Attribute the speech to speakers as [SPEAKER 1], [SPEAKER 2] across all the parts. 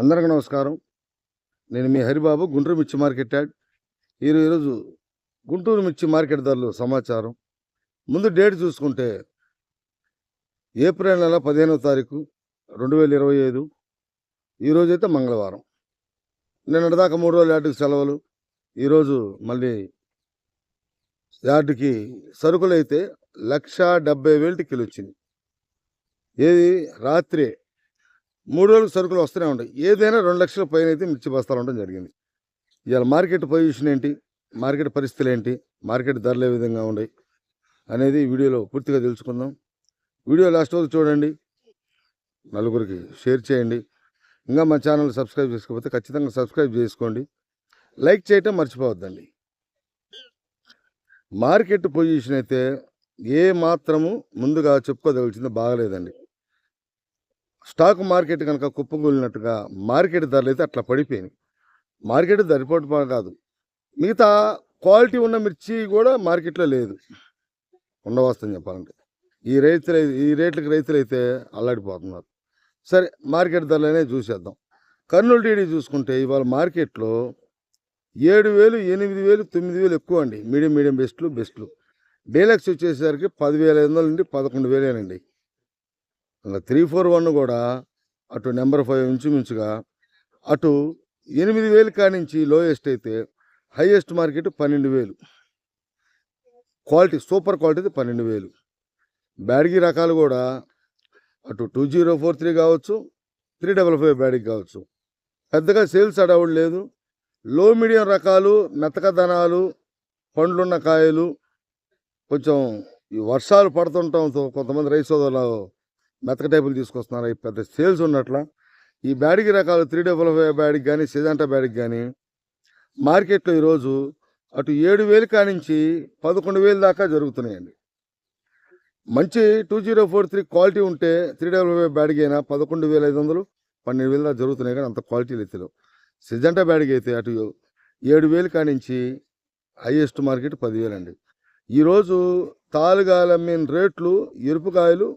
[SPEAKER 1] అందరికీ నమస్కారం. నేను మీ హరిబాబు గుంటూరు మిర్చి మార్కెట్ యాడ్. ఈరోజు ఈరోజు గుంటూరు మిర్చి మార్కెట్ ధరలు సమాచారం. ముందు డేట్ చూసుకుంటే ఏప్రిల్ నెల పదిహేనవ తారీఖు రెండు వేల ఇరవై ఐదు. ఈరోజు అయితే మంగళవారం. నిన్నటిదాకా మూడు రోజులు యార్డుకి సెలవులు. ఈరోజు మళ్ళీ యార్డుకి సరుకులు అయితే లక్ష డెబ్బై వేలు కిలో వచ్చింది. ఏది? రాత్రి మూడు రోజులకు సరుకులు వస్తూనే ఉంటాయి ఏదైనా రెండు లక్షల పైన అయితే మిర్చి బస్తాలు ఉండడం జరిగింది. ఇవాళ మార్కెట్ పొజిషన్ ఏంటి? మార్కెట్ పరిస్థితులు ఏంటి? మార్కెట్ ధరలు ఏ విధంగా ఉన్నాయి? అనేది వీడియోలో పూర్తిగా తెలుసుకుందాం. వీడియో లాస్ట్ వరకు చూడండి. నలుగురికి షేర్ చేయండి. ఇంకా మా ఛానల్ సబ్స్క్రైబ్ చేసుకోకపోతే ఖచ్చితంగా సబ్స్క్రైబ్ చేసుకోండి. లైక్ చేయటం మర్చిపోవద్దండి. మార్కెట్ పొజిషన్ అయితే ఏ మాత్రము ముందుగా చెప్పుకోదలిచింది బాగలేదండి. స్టాక్ మార్కెట్ కనుక కుప్పకూలినట్టుగా మార్కెట్ ధరలు అయితే అట్లా పడిపోయినాయి. మార్కెట్ ధరిపోటు కాదు. మిగతా క్వాలిటీ ఉన్న మిర్చి కూడా మార్కెట్లో లేదు. ఉండవస్తుంది చెప్పాలంటే. ఈ రైతులు ఈ రేట్లకి రైతులు అయితే అల్లాడిపోతున్నారు. సరే మార్కెట్ ధరలనే చూసేద్దాం. కర్నూలు టీడీ చూసుకుంటే ఇవాళ మార్కెట్లో ఏడు వేలు ఎనిమిది వేలు తొమ్మిది వేలు ఎక్కువ అండి. మీడియం మీడియం బెస్ట్లు బెస్ట్లు. డీలక్స్ వచ్చేసరికి పదివేల ఐదు వందల నుండి పదకొండు వేలేనండి ఇంకా త్రీ ఫోర్ వన్ కూడా అటు నెంబర్ ఫైవ్ ఇంచుమించుగా అటు ఎనిమిది వేలు కానించి లోయెస్ట్ అయితే హైయెస్ట్ మార్కెట్ పన్నెండు వేలు. క్వాలిటీ సూపర్ క్వాలిటీ పన్నెండు వేలు. బ్యాడ్గీ రకాలు కూడా అటు టూ జీరో ఫోర్ త్రీ కావచ్చు త్రీ డబల్ ఫైవ్ బ్యాడ్కి కావచ్చు. పెద్దగా సేల్స్ అడవుడు లేదు. లో మీడియం రకాలు మెతక ధనాలు పండ్లున్న కాయలు కొంచెం ఈ వర్షాలు పడుతుండటంతో కొంతమంది రైస్ సోదరులు మెతక టైపులు తీసుకొస్తున్నారు. అవి పెద్ద సేల్స్ ఉన్నట్ల. ఈ బ్యాడ్కి రకాలు త్రీ డబుల్ ఫైవ్ బ్యాడ్కి కానీ సిజంటా బ్యాడ్కి కానీ మార్కెట్లో ఈరోజు అటు ఏడు వేలు కానించి పదకొండు వేలు దాకా జరుగుతున్నాయండి. మంచి two zero four three quality ఉంటే త్రీ డబుల్ ఫైవ్ బ్యాడ్కి అయినా పదకొండు వేల ఐదు వందలు పన్నెండు వేలు దాకా జరుగుతున్నాయి కానీ అంత క్వాలిటీలు లేదు సిజంటా బ్యాడ్కి అయితే అటు ఏడు వేలు కానించి హైయెస్ట్ మార్కెట్ పదివేలు అండి ఈరోజు తాలుగాయలు అమ్మిన రేట్లు ఎరుపుకాయలు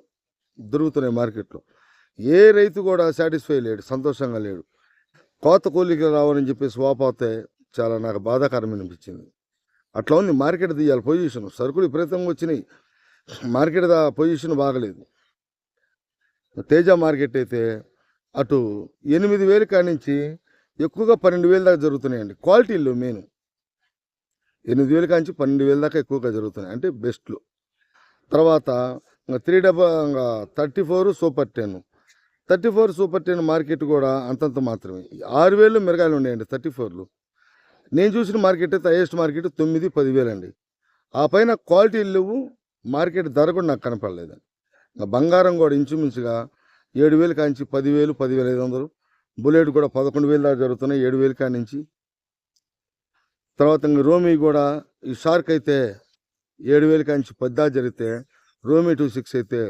[SPEAKER 1] దొరుకుతున్నాయి మార్కెట్లో. ఏ రైతు కూడా సాటిస్ఫై లేడు సంతోషంగా లేడు. కోత కూలీకి రావాలని చెప్పేసి వాపోతే చాలా నాకు బాధాకరం అనిపించింది. అట్లా ఉంది మార్కెట్ తీయాలి పొజిషన్. సరుకులు విపరీతంగా వచ్చినాయి. మార్కెట్ దా పొజిషన్ బాగలేదు. తేజ మార్కెట్ అయితే అటు ఎనిమిది వేలు కానించి ఎక్కువగా పన్నెండు వేలు దాకా జరుగుతున్నాయండి. క్వాలిటీలు మెయిన్. ఎనిమిది వేలు కానించి పన్నెండు వేలు దాకా ఎక్కువగా జరుగుతున్నాయి. అంటే బెస్ట్లు. తర్వాత ఇంకా త్రీ డబా ఇంకా thirty four super ten. Thirty four super ten market కూడా అంతంత మాత్రమే. ఆరు వేలు మిరగాయలు ఉన్నాయండి థర్టీ ఫోర్లు. నేను చూసిన మార్కెట్ అయితే హైయెస్ట్ మార్కెట్ తొమ్మిది పదివేలు అండి. ఆ పైన క్వాలిటీ లేవు మార్కెట్ ధర కూడా నాకు కనపడలేదండి ఇంకా బంగారం కూడా ఇంచుమించుగా ఏడు వేలు కానించి పదివేలు పదివేల ఐదు వందలు. బుల్లెట్ కూడా పదకొండు వేలు దాకా జరుగుతున్నాయి ఏడు వేలు కానించి. తర్వాత ఇంకా రోమి కూడా ఈ షార్క్ అయితే ఏడు వేలు కానించి పద్దా జరిగితే రోమి టూ సిక్స్ అయితే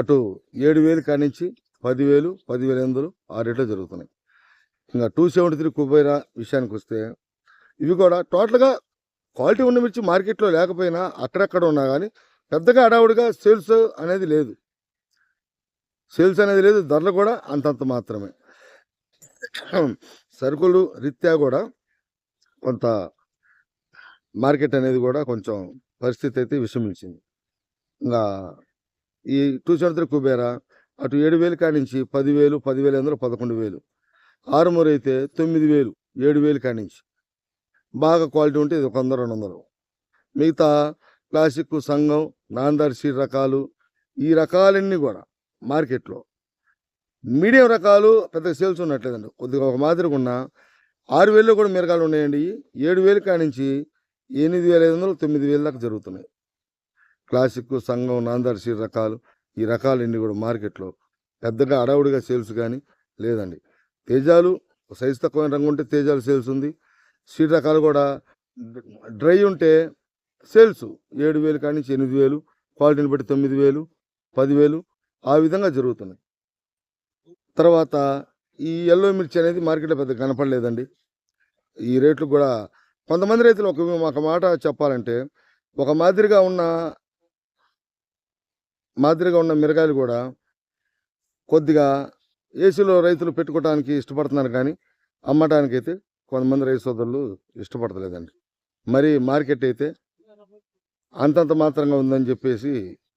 [SPEAKER 1] అటు ఏడు వేలు కానించి పదివేలు పదివేల ఎనిమిదిలు వందలు ఆ రేట్లో జరుగుతున్నాయి. ఇంకా టూ సెవెంటీ త్రీ కుబైరా విషయానికి వస్తే ఇవి కూడా టోటల్గా క్వాలిటీ ఉన్న మిర్చి మార్కెట్లో లేకపోయినా అక్కడక్కడ ఉన్నా కానీ పెద్దగా అడావుడిగా సేల్స్ అనేది లేదు. సేల్స్ అనేది లేదు ధరలు కూడా అంతంత మాత్రమే. సరుకులు రీత్యా కూడా కొంత మార్కెట్ అనేది కూడా కొంచెం పరిస్థితి అయితే విషమించింది. ఈ టూ సెవెంటీ కుబేరా అటు ఏడు వేలు కానించి పదివేలు పదివేలు అందరూ పదకొండు వేలు. ఆరుమూరు అయితే తొమ్మిది వేలు ఏడు వేలు కానించి. బాగా క్వాలిటీ ఉంటే ఇది ఒక వంద రెండు వందలు మిగతా క్లాసిక్ సంఘం నాందార్ సీడ్ రకాలు ఈ రకాలన్నీ కూడా మార్కెట్లో. మీడియం రకాలు పెద్ద సేల్స్ ఉన్నట్లేదండి కొద్దిగా ఒక మాదిరిగా ఉన్న ఆరు వేలు కూడా మిరగాలు ఉన్నాయండి. ఏడు వేలు కానించి ఎనిమిది వేల ఐదు వందలు తొమ్మిది వేల దాకా జరుగుతున్నాయి. క్లాసిక్ సంఘం నాందార్ సీడ్ రకాలు ఈ రకాలన్నీ కూడా మార్కెట్లో పెద్దగా అడవుడిగా సేల్స్ కానీ లేదండి. తేజాలు సైజు తక్కువ రంగు ఉంటే తేజాలు సేల్స్ ఉంది. సీడ్ రకాలు కూడా డ్రై ఉంటే సేల్స్ ఏడు వేలు కానీ ఎనిమిది వేలు క్వాలిటీని బట్టి తొమ్మిది వేలు పదివేలు ఆ విధంగా జరుగుతున్నాయి. తర్వాత ఈ ఎల్లో మిర్చి అనేది మార్కెట్లో పెద్ద కనపడలేదండి. ఈ రేట్లు కూడా కొంతమంది రైతులు ఒక ఒక మాట చెప్పాలంటే ఒక మాదిరిగా ఉన్న మాదిరిగా ఉన్న మిరగాయలు కూడా కొద్దిగా ఏసీలో రైతులు పెట్టుకోవడానికి ఇష్టపడుతున్నారు కానీ అమ్మడానికి అయితే కొంతమంది రైతు సోదరులు ఇష్టపడతలేదండి. మరి మార్కెట్ అయితే అంతంత మాత్రంగా ఉందని చెప్పేసి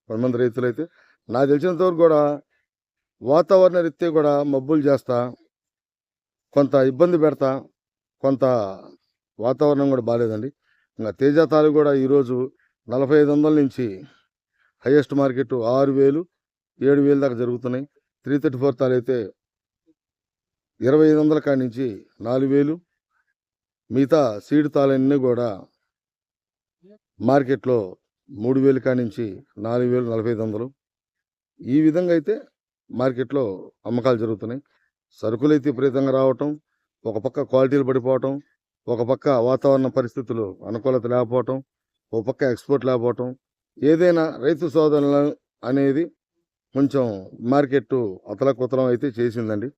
[SPEAKER 1] కొంతమంది రైతులు అయితే నాకు తెలిసినంతవరకు కూడా వాతావరణ రీత్యా కూడా మబ్బులు చేస్తా కొంత ఇబ్బంది పెడతా కొంత వాతావరణం కూడా బాగాలేదండి ఇంకా తేజ తాలు కూడా ఈరోజు నలభై ఐదు వందల నుంచి హైయెస్ట్ మార్కెట్ ఆరు వేలు ఏడు వేలు దాకా జరుగుతున్నాయి. త్రీ థర్టీ ఫోర్ తాలు అయితే ఇరవై ఐదు వందల కాడి నుంచి నాలుగు వేలు. మిగతా సీడ్ తాళన్నీ కూడా మార్కెట్లో మూడు వేలు కాడి నుంచి నాలుగు వేలు నలభై ఐదు వందలు. ఈ విధంగా అయితే మార్కెట్లో అమ్మకాలు జరుగుతున్నాయి. సరుకులు అయితే విపరీతంగా రావటం ఒక పక్క క్వాలిటీలు పడిపోవటం ఒక పక్క వాతావరణ పరిస్థితులు అనుకూలత లేకపోవటం ఒక పక్క ఎక్స్పోర్ట్ లేకపోవటం ఏదైనా రైతు సోదరుల అనేది కొంచెం మార్కెట్ అతలకుతలం అయితే చేసిందండి.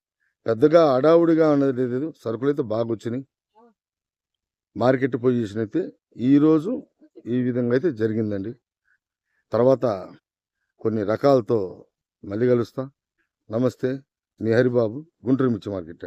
[SPEAKER 1] పెద్దగా అడావుడిగా అనేది లేదు. సరుకులు అయితే బాగా వచ్చినాయి. మార్కెట్ పొజిషన్ అయితే ఈరోజు ఈ విధంగా అయితే జరిగిందండి. తర్వాత కొన్ని రకాలతో మళ్ళీ కలుస్తా. నమస్తే. మీ హరిబాబు గుంటూరు మిర్చి మార్కెట్